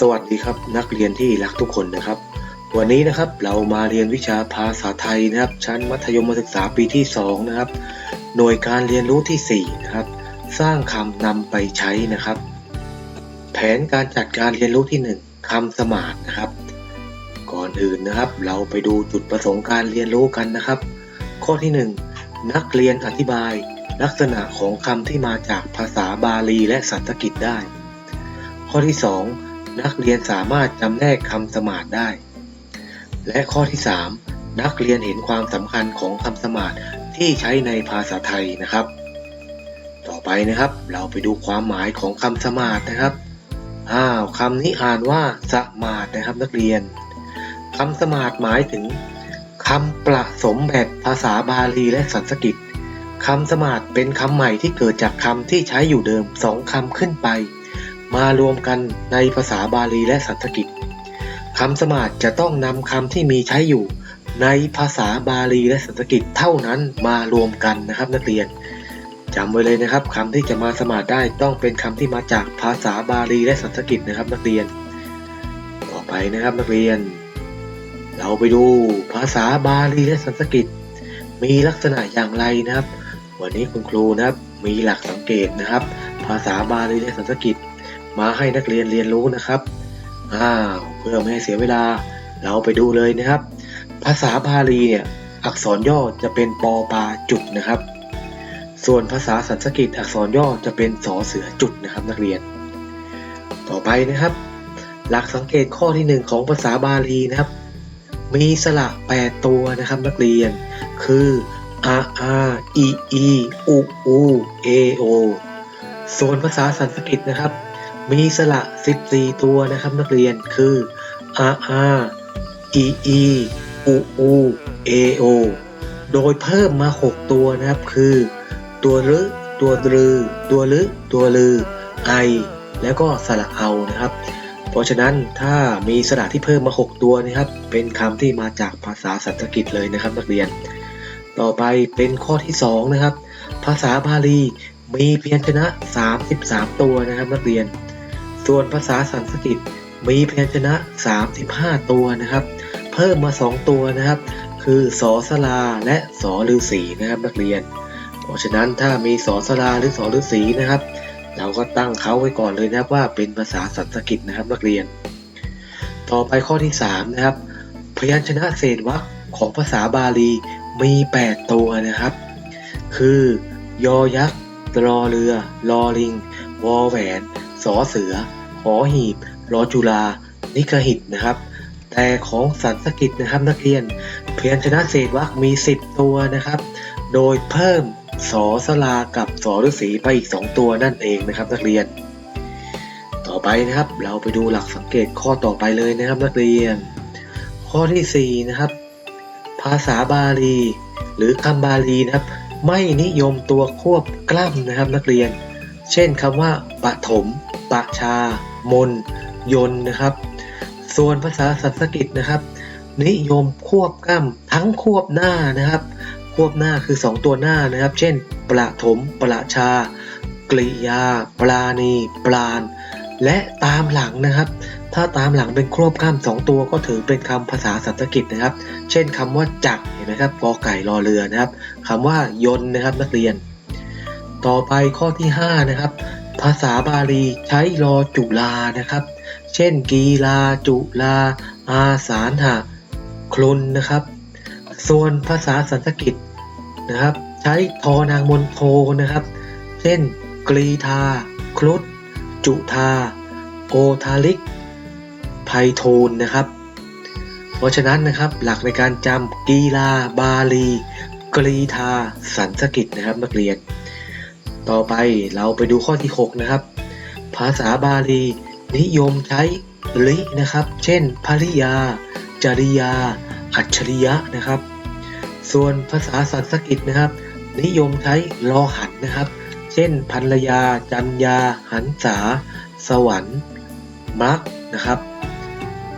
สวัสดีครับนักเรียนที่รักทุกคนนะครับ วันนี้นะครับเรามาเรียนวิชาภาษาไทยนะครับ ชั้นมัธยมศึกษาปีที่ 2 นะครับ หน่วยการเรียนรู้ที่ 4 นะครับ สร้างคำนำไปใช้นะครับ แผนการจัดการเรียนรู้ที่ 1คำสมานนะครับ ก่อนอื่นนะครับ เราไปดูจุดประสงค์การเรียนรู้กันนะครับ ข้อที่ 1 นักเรียนอธิบาย ลักษณะของคำที่มาจากภาษาบาลีและสันสกฤตได้ ข้อที่ 2 นักเรียนสามารถจำแนกคำสมาธได้ และข้อที่ 3 นักเรียนเห็นความสำคัญของคำสมาธที่ใช้ในภาษาไทยนะครับ ต่อไปนะครับ เราไปดูความหมายของคำสมาธนะครับอ้าวคำนี้อ่านว่าสมาธนะครับนักเรียนคำสมาธหมายถึงคำประสมแบบภาษาบาลีและสันสกฤตคำสมาธเป็นคำใหม่ที่เกิดจากคำที่ใช้อยู่เดิมสองคำขึ้นไป มารวมกันในภาษาบาลีและสันสกฤตคำสมาธิจะต้องนำคำที่มีใช้อยู่ในภาษาบาลีและสันสกฤตเท่านั้นมารวมกันนะครับนักเรียนจำไว้เลยนะครับคำที่จะมาสมาธิได้ต้องเป็นคำที่มาจากภาษาบาลีและสันสกฤตนะครับนักเรียน ต่อไปนะครับนักเรียน เราไปดูภาษาบาลีและสันสกฤตมีลักษณะอย่างไรนะครับ วันนี้คุณครูนะครับมีหลักสังเกตนะครับ ภาษาบาลีและสันสกฤต มาให้นักเรียนเรียนรู้นะครับอ้าวเพื่อไม่ให้เสียเวลาเราไปดูเลยนะครับ ภาษาบาลีเนี่ยอักษรย่อจะเป็นปอปาจุดนะครับ ส่วนภาษาสันสกฤตอักษรย่อจะเป็นสอเสือจุดนะครับนักเรียน ต่อไปนะครับ หลักสังเกตข้อที่หนึ่งของภาษาบาลีนะครับ มีสระแปดตัวนะครับนักเรียน คืออาอาอีอีอูอูเอโอส่วนภาษาสันสกฤตนะครับ มีสระ 14 ตัวนะครับนักเรียนคือ r r e e u u a o โดยเพิ่มมา 6 ตัวนะครับคือ ตัวรึตัวรือ ตัวลึตัวลือไอ แล้วก็สระเอานะครับ เพราะฉะนั้นถ้ามีสระที่เพิ่มมา 6 ตัวนะครับ เป็นคำที่มาจากภาษาสันสกฤตเลยนะครับนักเรียน ต่อไปเป็นข้อที่ 2 นะครับ ภาษาบาลีมีเพียัญชนะ 33 ตัวนะครับนักเรียน ส่วนภาษาสันสกฤตมีพยัญชนะ 35 ตัวนะครับ เพิ่มมา 2 ตัวนะครับ คือสอสลาและสอฤาษีนะครับนักเรียน เพราะฉะนั้นถ้ามีสอสลาหรือสอฤาษีนะครับ เราก็ตั้งเขาไว้ก่อนเลยนะครับว่าเป็นภาษาสันสกฤตนะครับนักเรียน ต่อไปข้อที่ 3 นะครับ พยัญชนะเศษวรรคของภาษาบาลีมี 8 ตัวนะครับ คือยอยักษ์รอเรือ รอลิง วอแหวน สอเสือหอหีบ รอจุลา นิกหิตนะครับ แต่ของสันสกฤตนะครับนักเรียน เพยัญชนะเศษวรรคมี 10 ตัวนะครับ โดยเพิ่มสอสลากับสอฤาษีไปอีก 2 ตัวนั่นเองนะครับนักเรียน ต่อไปนะครับเราไปดูหลักสังเกตข้อต่อไปเลยนะครับนักเรียน ข้อทีสี่4นะครับ ภาษาบาลี หรือคำบาลีนะครับ ไม่นิยมตัวควบกล้ำนะครับนักเรียน เช่นคำว่าปฐม ปะชา มน ยนนะครับ ส่วนภาษาสันสกฤตนะครับ นิยมควบกล้ำทั้งควบหน้านะครับ ควบหน้าคือ 2 ตัวหน้านะครับ เช่น ประถม ประชา กริยา ปราณี ปราณ และตามหลังนะครับ ถ้าตามหลังเป็นควบกล้ำสองตัวก็ถือเป็นคำภาษาสันสกฤตนะครับ เช่นคำว่าจักรเห็นไหมครับกอไก่รอเรือนะครับคำว่ายนนะครับนักเรียน ต่อไปข้อที่ 5 นะครับ ภาษาบาลีใช้รอจุลานะครับ เช่น กีลาจุลา อาสานหะคลุนนะครับ ส่วนภาษาสันสกฤตนะครับ ใช้ทอนางมนโทนะครับ เช่น กรีธา ครุฑจุธาโอทาลิกไพโทนนะครับ เพราะฉะนั้นนะครับหลักในการจำกีฬาบาลี กรีธาสันสกฤตนะครับนักเรียน ต่อไปเราไปดูข้อที่ 6 นะครับ ภาษาบาลี นิยมใช้ลินะครับ เช่น ภริยา จริยา อัจฉริยะนะครับ ส่วนภาษาสันสกฤตนะครับ นิยมใช้ลอหันนะครับ เช่นภรรยา จัญญาหันษา สวรรค์มักนะครับ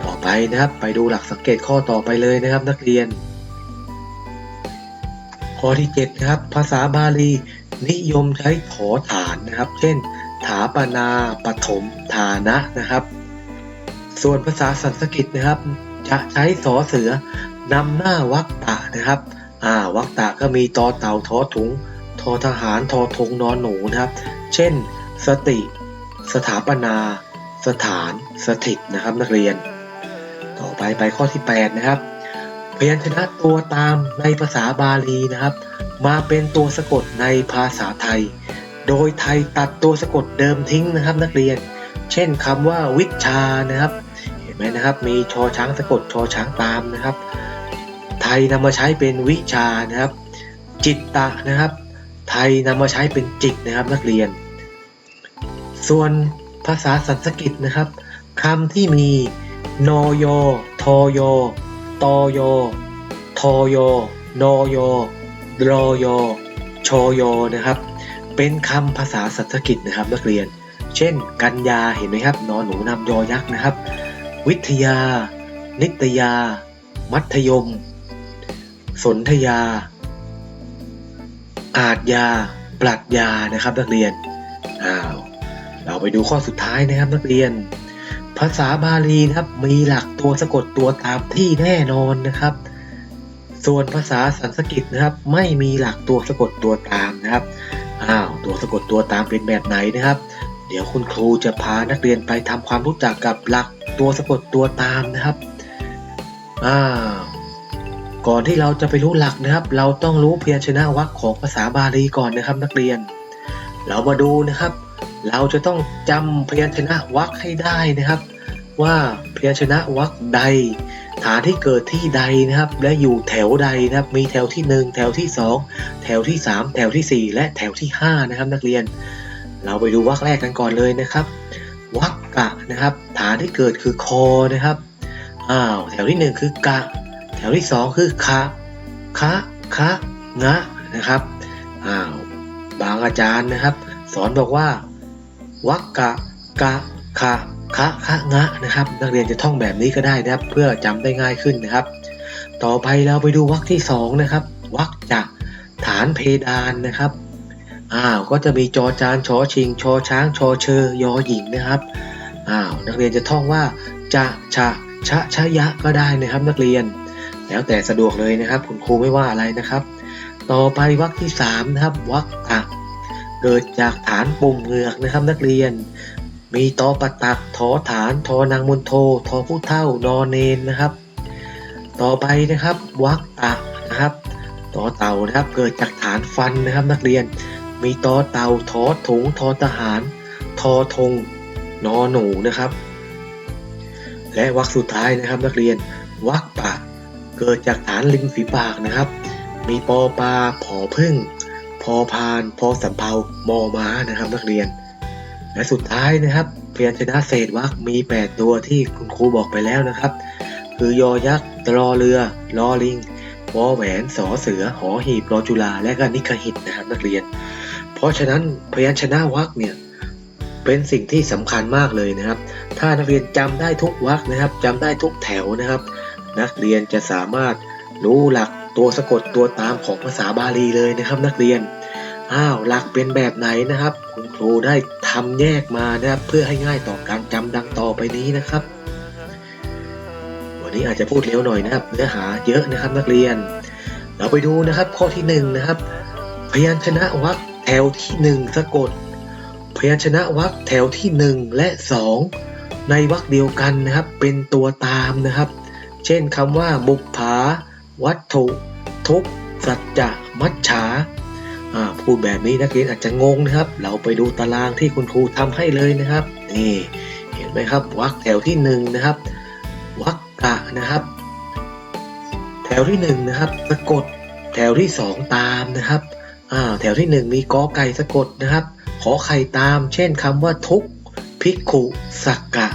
ต่อไปนะครับไปดูหลักสังเกตข้อต่อไปเลยนะครับนักเรียน ข้อที่7นะครับภาษาบาลี นิยมใช้ถอฐานนะครับ เช่น ถาปนาปฐมฐานะนะครับ ส่วนภาษาสันสกฤตนะครับ จะใช้สอเสือนำหน้าวักตะนะครับ อ่าวักตะก็มีตอเต่าทอถุงทอทหารทอทงนอนหนูนะครับ เช่น สติ สถาปนา สถาน สถิตนะครับนักเรียน ต่อไปไปข้อที่ 8 นะครับ พยัญชนะตัวตามในภาษาบาลีนะครับ มาเป็นตัวสะกดในภาษาไทย โดยไทยตัดตัวสะกดเดิมทิ้งนะครับ นักเรียน เช่นคำว่าวิชานะครับ เห็นไหมนะครับ มีชอช้างสะกดชอช้างตามนะครับ ไทยนำมาใช้เป็นวิชานะครับ จิตตะนะครับ ไทยนำมาใช้เป็นจิตนะครับนักเรียน ส่วนภาษาสันสกฤตนะครับคำที่มีนอยทอย ตอยทอยนอยรอยชอยนะครับ เป็นคำภาษาสันสกฤตนะครับนักเรียน เช่น กันยาเห็นไหมครับ นอนหนูนำยอยักษ์นะครับ วิทยา นิตยา มัธยม สนธยา อาจยา ปรัชญานะครับนักเรียนอ้าวเราไปดูข้อสุดท้ายนะครับนักเรียน ภาษาบาลีนะครับ มีหลักตัวสะกดตัวตามที่แน่นอนนะครับ ส่วนภาษาสันสกฤตนะครับ ไม่มีหลักตัวสะกดตัวตามนะครับอ้าวตัวสะกดตัวตามเป็นแบบไหนนะครับ เดี๋ยวคุณครูจะพานักเรียนไปทำความรู้จักกับหลักตัวสะกดตัวตามนะครับอ้าวก่อนที่เราจะไปรู้หลักนะครับ เราต้องรู้พยัญชนะวรรคของภาษาบาลีก่อนนะครับ นักเรียน เรามาดูนะครับ เราจะต้องจำพยัญชนะวรรคให้ได้นะครับ ว่าพยัญชนะวรรคใด ฐานที่เกิดที่ใดนะครับ และอยู่แถวใดนะครับ มีแถวที่ 1 แถวที่ 2 แถวที่ 3 แถวทีสี่ 4 และแถวที่ 5 นะครับ นักเรียน เราไปดูวรรคแรกกันก่อนเลยนะครับวรรคกะนะครับ ฐานที่เกิดคือคอนะครับอ้าวแถวที่ 1 คือกะ แถวที่ 2 คือคะคะคะงะนะครับอ้าวบางอาจารย์นะครับ สอนบอกว่าวักกะกะคะ คะคะงะนะครับ นักเรียนจะท่องแบบนี้ก็ได้นะครับ เพื่อจำได้ง่ายขึ้นนะครับ ต่อไปเราไปดูวรรคที่สองนะครับวรรคจะฐานเพดานนะครับอ้าวก็จะมีจอจานชอชิง ชอช้าง ชอเชอยอหญิงนะครับอ้าวนักเรียนจะท่องว่าจะชะชะชะยะก็ได้นะครับนักเรียน แล้วแต่สะดวกเลยนะครับ คุณครูไม่ว่าอะไรนะครับ ต่อไปวรรคที่สามนะครับวรรคตะเกิดจากฐานปุ่มเหงือกนะครับนักเรียน มีตอปะตักทอฐานทอนางมนโททอผู้เท่านอเนนนะครับ ต่อไปนะครับวักตะนะครับต่อเต่านะครับเกิดจากฐานฟันนะครับนักเรียน มีตอเต่าทอถุงทอทหารทอธงนอหนูนะครับ และวรรคสุดท้ายนะครับนักเรียนวรรคปะเกิดจากฐานริมฝีปากนะครับ มีปอปลาผอพึ่ง พอพาน พอสำเภามอม้านะครับนักเรียน และสุดท้ายนะครับพยัญชนะเศษวรรคมี 8 ตัวที่คุณครูบอกไปแล้วนะครับ คือยอยักษ์รอเรือรอลิงวอแหวนสอเสือหอหีบรอจุฬาและก็นิคหิตนะครับนักเรียน เพราะฉะนั้นพยัญชนะวรรคเนี่ยเป็นสิ่งที่สำคัญมากเลยนะครับ ถ้านักเรียนจำได้ทุกวรรคนะครับจำได้ทุกแถวนะครับ นักเรียนจะสามารถรู้หลักตัวสะกดตัวตามของภาษาบาลีเลยนะครับ นักเรียนอ้าวหลักเป็นแบบไหนนะครับ ครูได้ทำแยกมานะครับเพื่อให้ง่ายต่อการจำดังต่อไปนี้นะครับ วันนี้อาจจะพูดเร็วหน่อยนะครับ เนื้อหาเยอะนะครับนักเรียน เราไปดูนะครับข้อที่หนึ่งนะครับ พยัญชนะวรรคแถวที่หนึ่งสะกด พยัญชนะวรรคแถวที่หนึ่งและสองในวรรคเดียวกันนะครับ เป็นตัวตามนะครับ เช่นคำว่าบุปผา วัตถุ ทุกสัจจะมัจฉา พูดแบบนี้นักเรียนอาจจะงงนะครับ เราไปดูตารางที่คุณครูทำให้เลยนะครับ นี่เห็นไหมครับวรรคแถวที่หนึ่งนะครับวรรคกะนะครับ แถวที่หนึ่งนะครับสะกดแถวที่สองตามนะครับแถวที่หนึ่งมีกอไก่สะกดนะครับ ขอไข่ตาม เช่นคำว่าทุกข์ภิกขุสักกะ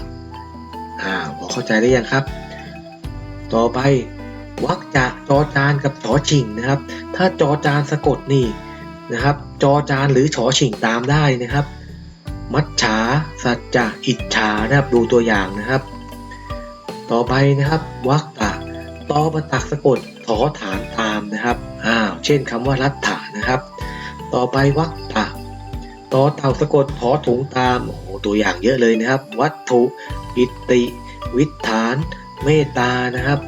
อ่าพอเข้าใจได้ยังครับ ต่อไปวักจะจอจานกับชอชิงนะครับ ถ้าจอจานสะกดนี่ นะครับ จอจานหรือชอชิงตามได้นะครับ มัจฉาสัจจะอิจฉานะครับดูตัวอย่างนะครับ ต่อไปนะครับวักตะตอประตักสะกดถอฐานตามนะครับอ้าวเช่นคำว่ารัตถะนะครับ ต่อไปวักตะตอเต่าสะกดถอถุงตามโอ้โหตัวอย่างเยอะเลยนะครับ วัตถุอิติ วิถาน เมตตานะครับ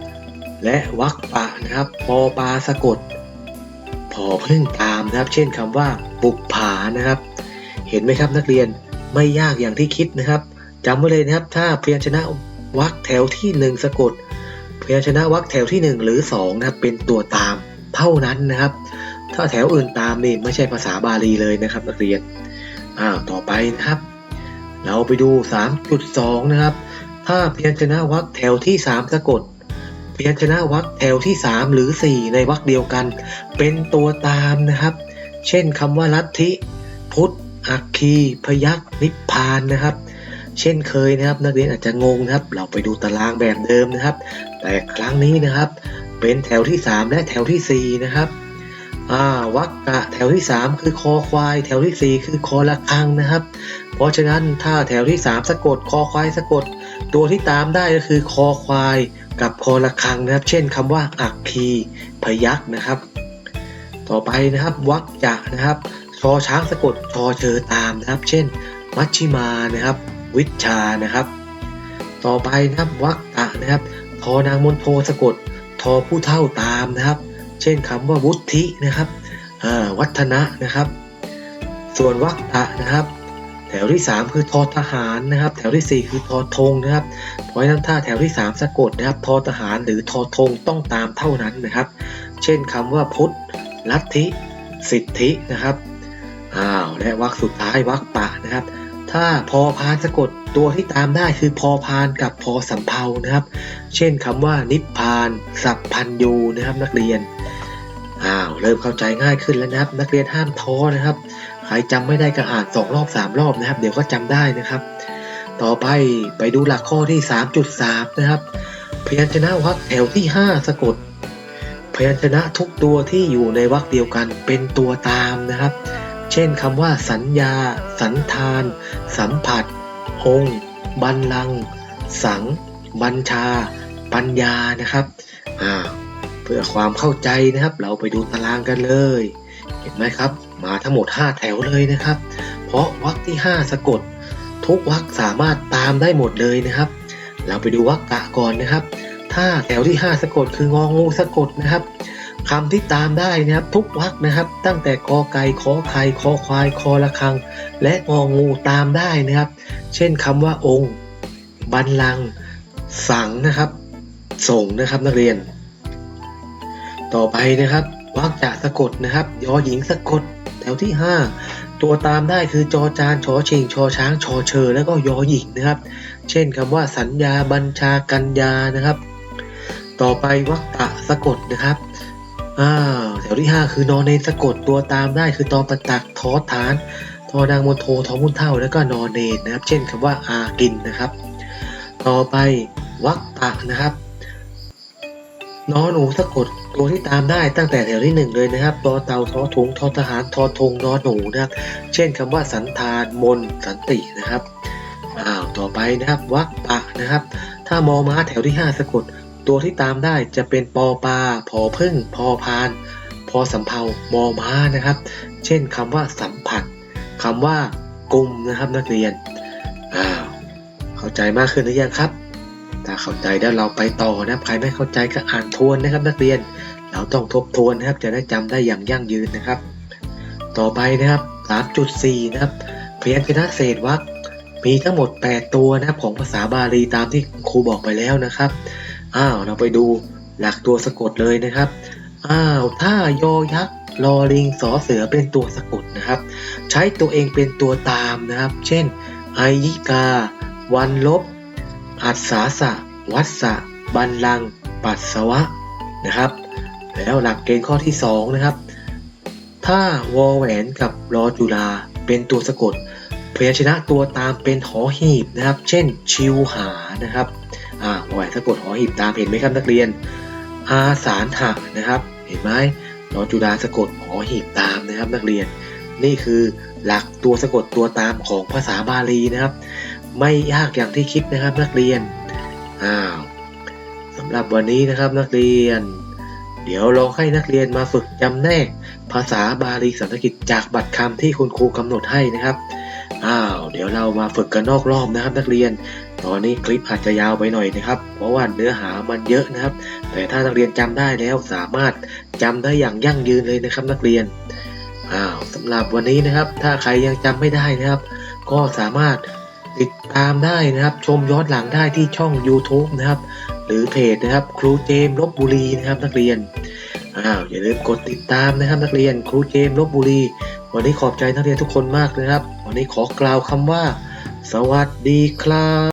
และวักปะนะครับปอปาสะกด พอพึ่งตามนะครับ เช่นคำว่าปุกผานะครับ เห็นไหมครับนักเรียนไม่ยากอย่างที่คิดนะครับจำไว้เลยนะครับ ถ้าพยัญชนะวรรคแถวที่หนึ่งสะกดพยัญชนะวรรคแถวที่หนึ่งหรือสองนะครับเป็นตัวตามเท่านั้นนะครับ ถ้าแถวอื่นตามนี่ไม่ใช่ภาษาบาลีเลยนะครับ นักเรียนอ้าวต่อไปนะครับ เราไปดู 3.2 นะครับ ถ้าพยัญชนะวรรคแถวที่ 3 สะกด พยัญชนะวรรคแถวที่ 3 หรือ 4 ในวรรคเดียวกัน เป็นตัวตามนะครับ เช่นคำว่าลัทธิ พุทธอัคคีพยัคนิพพานนะครับ เช่นเคยนะครับ นักเรียนอาจจะงงนะครับ เราไปดูตารางแบบเดิมนะครับ แต่ครั้งนี้นะครับ เป็นแถวที่ 3 และแถวทีสี่4 นะครับวักกะแถวที่ 3 คือคอควาย แถวทีสี่ 4 คือคอละคังนะครับ เพราะฉะนั้นถ้าแถวที่ 3 สะกดคอควายสะกด ตัวที่ตามได้ก็คือคอควายกับคอละคังนะครับ เช่นคำว่าอักคีพยักษ์นะครับ ต่อไปนะครับวักจะนะครับชอช้างสะกดชอเชอตามนะครับ เช่น มัชชิมานะครับ วิชานะครับ ต่อไปนะครับวักตะนะครับทอนางมนโทสะกดทอผู้เท่าตามนะครับ เช่นคำว่าวุฒินะครับวัฒนะนะครับ ส่วนวักตะนะครับ แถวที่ 3 คือทอทหารนะครับ แถวทีสี่ 4 คือทอธงนะครับ เพราะฉะนั้นถ้าแถวที่ 3 สะกดนะครับทอทหารหรือทอธงต้องตามเท่านั้นนะครับ เช่นคำว่าพุทธลัทธิ สิทธินะครับอ้าวและวรรคสุดท้ายวรรคปะนะครับ ถ้าพอพานสะกดตัวที่ตามได้คือพอพานกับพอสำเพานะครับ เช่นคำว่านิพพาน สัพพันยูนะครับนักเรียนอ้าวเริ่มเข้าใจง่ายขึ้นแล้วนะครับ นักเรียนห้ามท้อนะครับ ใครจำไม่ได้ก็อ่านสองรอบสามรอบนะครับ เดี๋ยวก็จำได้นะครับ ต่อไปไปดูหลักข้อที่ 3.3 นะครับ พยัญชนะวรรคแถวที่ 5 สะกด พยัญชนะทุกตัวที่อยู่ในวรรคเดียวกันเป็นตัวตามนะครับ เช่นคำว่า สัญญา สันธาน สัมผัส องค์ บันลัง สัง บัญชา ปัญญานะครับอ่าเพื่อความเข้าใจนะครับ เราไปดูตารางกันเลย เห็นไหมครับ มาทั้งหมด 5 แถวเลยนะครับ เพราะวรรคที่ 5 สะกด ทุกวรรคสามารถตามได้หมดเลยนะครับ เราไปดูวรรคกะก่อนนะครับ ถ้าแถวที่ 5 สะกดคืององูสะกดนะครับคำที่ตามได้นะครับทุกวรรคนะครับ ตั้งแต่กอไก่ขอไข่คอควายคอละคัง และงองูตามได้นะครับ เช่นคำว่าองค์ บันลัง สังนะครับ ส่งนะครับนักเรียน ต่อไปนะครับวรรคจะสะกดนะครับยอหญิงสะกด ถวที่ 5 ตัวตามได้คือจอจานชอชิงชอช้างชอเชอ แล้วก็ยอหญิงนะครับ เช่นคำว่าสัญญาบัญชากัญญานะครับ ต่อไปวรรคตะสะกดนะครับอ้าแถวที่ 5 คือนอนในสะกดตัวตามได้คือตอประตักทอฐานทอนางมนโททอมุนเท่าแล้วก็นอนเนนนะครับ เช่นคำว่าอากินนะครับ ต่อไปวรรคตะนะครับนอนหนูสะกด ตัวที่ตามได้ตั้งแต่แถวที่หนึ่งเลยนะครับตอเตาทอถุงทอทหารทอทงนอหนูนะครับ เช่นคำว่าสันธานมนสันตินะครับอ้าวต่อไปนะครับวรรคปะนะครับ ถ้ามอม้าแถวที่ 5 สะกด ตัวที่ตามได้จะเป็นปอปลาพอพึ่ง พอพาน พอสำเพามอม้านะครับ เช่นคำว่าสัมผัสคำว่ากลุ่มนะครับนักเรียนอ้าวเข้าใจมากขึ้นหรือยังครับ ถ้าเข้าใจแล้วเราไปต่อนะครับใครไม่เข้าใจก็อ่านทวนนะครับ นักเรียน เราต้องทบทวนนะครับ จะได้จำได้อย่างยั่งยืนนะครับ ต่อไปนะครับ 3.4 นะครับ พยัญชนะเศษวรรคมีทั้งหมด 8 ตัวนะครับของภาษาบาลีตามที่ครูบอกไปแล้วนะครับอ้าวเราไปดูหลักตัวสะกดเลยนะครับอ้าวถ้ายอยักษ์ลอลิงสอเสือเป็นตัวสะกดนะครับ ใช้ตัวเองเป็นตัวตามนะครับ เช่นไอยิกา วันลบ อัศสาสะ วัสสะ บันลัง ปัสสวะนะครับ แล้วหลักเกณฑ์ข้อที่ 2 นะครับ ถ้าวอแหวนกับรอจุฬาเป็นตัวสะกดพยัญชนะตัวตามเป็นหอหีบนะครับ เช่น ชิวหานะครับอ่าวอแหวนสะกดหอหีบตามเห็นไหมครับนักเรียน อาสารหะนะครับ เห็นไหมรอจุฬาสะกดหอหีบตามนะครับนักเรียน นี่คือหลักตัวสะกดตัวตามของภาษาบาลีนะครับ ไม่ยากอย่างที่คิดนะครับนักเรียนอ้าวสำหรับวันนี้นะครับนักเรียน เดี๋ยวลองให้นักเรียนมาฝึกจำแนก ภาษาบาลีสันสกฤตจากบัตรคำที่คุณครูกำหนดให้นะครับอ้าวเดี๋ยวเรามาฝึกกันนอกรอบนะครับ นักเรียน ตอนนี้คลิปอาจจะยาวไปหน่อยนะครับ เพราะว่าเนื้อหามันเยอะนะครับ แต่ถ้านักเรียนจำได้แล้วสามารถจำได้อย่างยั่งยืนเลยนะครับนักเรียนอ้าวสำหรับวันนี้นะครับ ถ้าใครยังจำไม่ได้นะครับ ก็สามารถ ติดตามได้นะครับชมย้อนหลังได้ที่ช่อง YouTube นะครับ หรือเพจนะครับครูเจมลบบุรีนะครับนักเรียนอ้าวอย่าลืมกดติดตามนะครับนักเรียนครูเจมลบบุรี วันนี้ขอบใจนักเรียนทุกคนมากนะครับ วันนี้ขอกล่าวคำว่า สวัสดีครับ